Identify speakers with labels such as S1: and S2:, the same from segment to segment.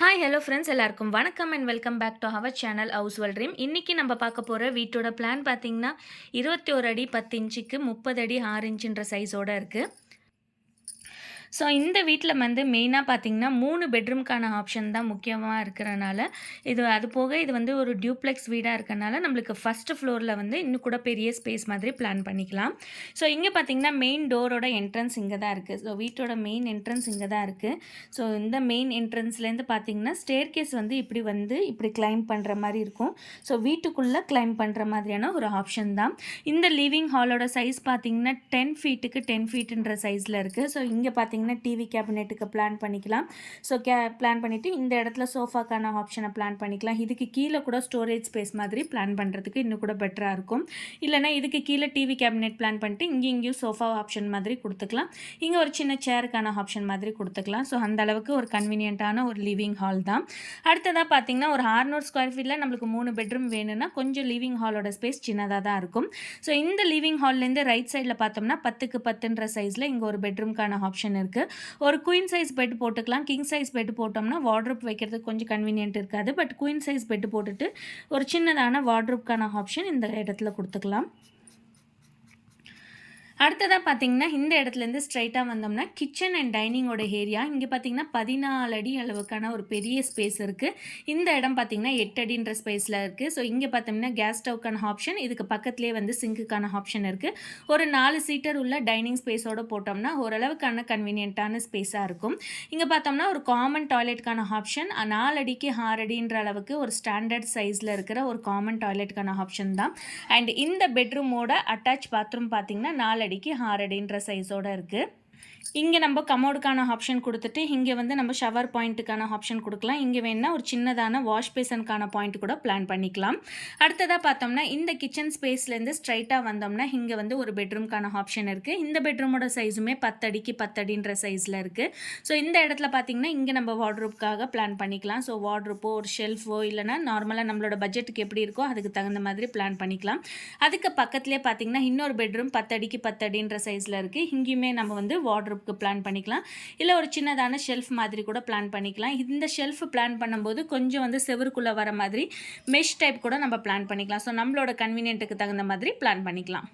S1: Hi hello friends எல்லாருக்கும் வணக்கம் and welcome back to our channel house well dream இன்றைக்கி நம்ம பார்க்க போகிற வீட்டோட பிளான் பார்த்தீங்கன்னா இருபத்தி ஒரு அடி பத்து இன்ச்சுக்கு முப்பது அடி ஆறு இன்ச்சுன்ற சைஸோட இருக்குது ஸோ இந்த வீட்டில் வந்து மெயினாக பார்த்தீங்கன்னா மூணு பெட்ரூம்க்கான ஆப்ஷன் தான் முக்கியமாக இருக்கிறனால இது அது போக இது வந்து ஒரு டியூப்ளெக்ஸ் வீடாக இருக்கனால நம்மளுக்கு ஃபஸ்ட்டு ஃப்ளோரில் வந்து இன்னும் கூட பெரிய ஸ்பேஸ் மாதிரி பிளான் பண்ணிக்கலாம். ஸோ இங்கே பார்த்தீங்கன்னா மெயின் டோரோட என்ட்ரன்ஸ் இங்கே தான் இருக்குது ஸோ வீட்டோட மெயின் என்ட்ரன்ஸ் இங்கே தான் இருக்குது ஸோ இந்த மெயின் என்ட்ரன்ஸ்லேருந்து பார்த்தீங்கன்னா ஸ்டேர் கேஸ் வந்து இப்படி வந்து இப்படி கிளைம் பண்ணுற மாதிரி இருக்கும். ஸோ வீட்டுக்குள்ளே கிளைம் பண்ணுற மாதிரியான ஒரு ஆப்ஷன் தான். இந்த லிவிங் ஹாலோட சைஸ் பார்த்தீங்கன்னா டென் ஃபீட்டுக்கு டென் ஃபீட்டுன்ற சைஸில் இருக்குது ஸோ இங்கே பார்த்தீங்கன்னா பார்த்தீங்கன்னா டிவி கேபினெட்டுக்கு பிளான் பண்ணிக்கலாம். ஸோ கே பிளான் பண்ணிவிட்டு இந்த இடத்துல சோஃபாக்கான ஆப்ஷனை பிளான் பண்ணிக்கலாம். இதுக்கு கீழே கூட ஸ்டோரேஜ் ஸ்பேஸ் மாதிரி பிளான் பண்ணுறதுக்கு இன்னும் கூட பெட்டராக இருக்கும். இல்லைனா இதுக்கு கீழே டிவி கேபினெட் பிளான் பண்ணிட்டு இங்கே இங்கேயும் சோஃபா ஆப்ஷன் மாதிரி கொடுத்துக்கலாம். இங்கே ஒரு சின்ன சேருக்கான ஆப்ஷன் மாதிரி கொடுத்துக்கலாம். ஸோ அந்த அளவுக்கு ஒரு கன்வீனியண்ட்டான ஒரு லிவிங் ஹால் தான். அடுத்ததாக பார்த்தீங்கன்னா ஒரு ஆறுநூறு ஸ்கொயர் ஃபீட்டில் நம்மளுக்கு மூணு பெட்ரூம் வேணும்னா கொஞ்சம் லிவிங் ஹாலோட ஸ்பேஸ் சின்னதாக தான் இருக்கும். ஸோ இந்த லிவிங் ஹால்லேருந்து ரைட் சைடில் பார்த்தோம்னா பத்துக்கு பத்துன்ற சைஸில் இங்கே ஒரு பெட்ரூம்க்கான ஆப்ஷன் இருக்குது இருக்குது ஒரு குயின் சைஸ் பெட் போட்டுக்கலாம். கிங் சைஸ் பெட் போட்டோம்னா வார்ட்ரூப் வைக்கிறதுக்கு கொஞ்சம் கன்வீனியன்ட் இருக்காது. பட் குயின் சைஸ் பெட் போட்டுட்டு ஒரு சின்னதான வார்ட்ரூப்க்கான ஆப்ஷன் இந்த இடத்துல கொடுத்துக்கலாம். அடுத்ததாக பார்த்தீங்கன்னா இந்த இடத்துலேருந்து ஸ்ட்ரைட்டாக வந்தோம்னா கிச்சன் அண்ட் டைனிங்கோட ஏரியா இங்கே பார்த்தீங்கன்னா பதினாலு அடி அளவுக்கான ஒரு பெரிய ஸ்பேஸ் இருக்குது இந்த இடம் பார்த்தீங்கன்னா எட்டு அடின்ற ஸ்பேஸில் இருக்குது ஸோ இங்கே பார்த்தோம்னா கேஸ் ஸ்டவ்க்கான ஆப்ஷன் இதுக்கு பக்கத்துலேயே வந்து சிங்க்குக்கான ஆப்ஷன் இருக்குது ஒரு நாலு சீட்டர் உள்ள டைனிங் ஸ்பேஸோடு போட்டோம்னா ஓரளவுக்கான கன்வீனியண்ட்டான ஸ்பேஸாக இருக்கும். இங்கே பார்த்தோம்னா ஒரு காமன் டாய்லெட்க்கான ஆப்ஷன் நாலு அடிக்கு ஆறு அடின்ற அளவுக்கு ஒரு ஸ்டாண்டர்ட் சைஸில் இருக்கிற ஒரு காமன் டாய்லெட்க்கான ஆப்ஷன் தான். அண்ட் இந்த பெட்ரூமோட அட்டாச் பாத்ரூம் பார்த்தீங்கன்னா நாலு அடிக்கு ஆறு அடின்ற சைஸோடு இருக்குது இங்கே நம்ம கமோடுக்கான ஆப்ஷன் கொடுத்துட்டு இங்கே வந்து நம்ம ஷவர் பாயிண்ட்டுக்கான ஆப்ஷன் கொடுக்கலாம். இங்கே வேணால் ஒரு சின்னதான வாஷ் பேசனுக்கான பாயிண்ட் கூட பிளான் பண்ணிக்கலாம். அடுத்ததாக பார்த்தோம்னா இந்த கிச்சன் ஸ்பேஸ்லேருந்து ஸ்ட்ரைட்டாக வந்தோம்னா இங்கே வந்து ஒரு பெட்ரூம்க்கான ஆப்ஷன் இருக்குது இந்த பெட்ரூமோட சைஸுமே பத்தடிக்கு பத்தடின்ற சைஸில் இருக்குது ஸோ இந்த இடத்துல பார்த்தீங்கன்னா இங்கே நம்ம வார்ட்ரூப்காக பிளான் பண்ணிக்கலாம். ஸோ வார்ட்ரூப்போ ஒரு ஷெல்ஃபோ இல்லைனா நார்மலாக நம்மளோட பட்ஜெட்டுக்கு எப்படி இருக்கோ அதுக்கு தகுந்த மாதிரி பிளான் பண்ணிக்கலாம். அதுக்கு பக்கத்துலேயே பார்த்தீங்கன்னா இன்னொரு பெட்ரூம் பத்தடிக்கு பத்தடின்ற சைஸில் இருக்குது இங்கேயுமே நம்ம வந்து வார்ட்ரூப்க்கு பிளான் பண்ணிக்கலாம். இல்லை ஒரு சின்னதான ஷெல்ஃப் மாதிரி கூட பிளான் பண்ணிக்கலாம். இந்த ஷெல்ஃப் பிளான் பண்ணும்போது கொஞ்சம் வந்து செவருக்குள்ளே வர மாதிரி மெஷ் டைப் கூட நம்ம பிளான் பண்ணிக்கலாம். ஸோ நம்மளோட கன்வீனியன்ட்டுக்கு தகுந்த மாதிரி பிளான் பண்ணிக்கலாம்.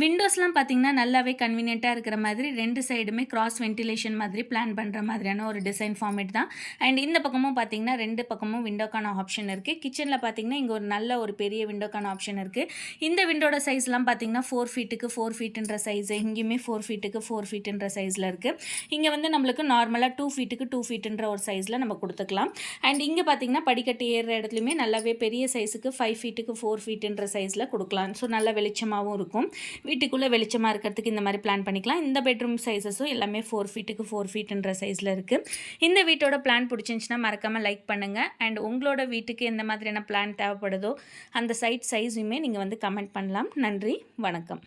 S1: விண்டோஸ்லாம் பார்த்திங்கன்னா நல்லாவே கன்வீனியண்ட்டாக இருக்கிற மாதிரி ரெண்டு சைடுமே கிராஸ் வென்டிலேஷன் மாதிரி பிளான் பண்ணுற மாதிரியான ஒரு டிசைன் ஃபார்மேட் தான். அண்ட் இந்த பக்கமும் பார்த்திங்கன்னா ரெண்டு பக்கமும் விண்டோக்கான ஆப்ஷன் இருக்குது கிச்சனில் பார்த்திங்கன்னா இங்கே ஒரு நல்ல ஒரு பெரிய விண்டோக்கான ஆப்ஷன் இருக்குது இந்த விண்டோட சைஸ்லாம் பார்த்திங்கன்னா ஃபோர் ஃபீட்டுக்கு ஃபோர் ஃபீட்டுன்ற சைஸ் இங்கேயுமே ஃபோர் ஃபீட்டுக்கு ஃபோர் ஃபீட்டுன்ற சைஸில் இருக்குது இங்கே வந்து நம்மளுக்கு நார்மலாக டூ ஃபீட்டுக்கு டூ ஃபீட்டுன்ற ஒரு சைஸில் நம்ம கொடுத்துக்கலாம். அண்ட் இங்கே பார்த்திங்கன்னா படிக்கட்டு ஏறுற இடத்துலையுமே நல்லாவே பெரிய சைஸுக்கு ஃபைவ் ஃபீட்டுக்கு ஃபோர் ஃபீட்டுன்ற சைஸில் கொடுக்கலாம். ஸோ நல்ல வெளிச்சமாகவும் இருக்கும். வீட்டுக்குள்ளே வெளிச்சமாக இருக்கிறதுக்கு இந்த மாதிரி பிளான் பண்ணிக்கலாம். இந்த பெட்ரூம் சைஸஸும் எல்லாமே ஃபோர் ஃபீட்டுக்கு ஃபோர் ஃபீட்டுன்ற சைஸில் இருக்குது இந்த வீட்டோட பிளான் பிடிச்சிருந்துச்சின்னா மறக்காமல் லைக் பண்ணுங்கள் அண்ட் உங்களோட வீட்டுக்கு எந்த மாதிரியான பிளான் தேவைப்படுதோ அந்த சைட் சைஸுமே நீங்கள் வந்து கமெண்ட் பண்ணலாம். நன்றி வணக்கம்.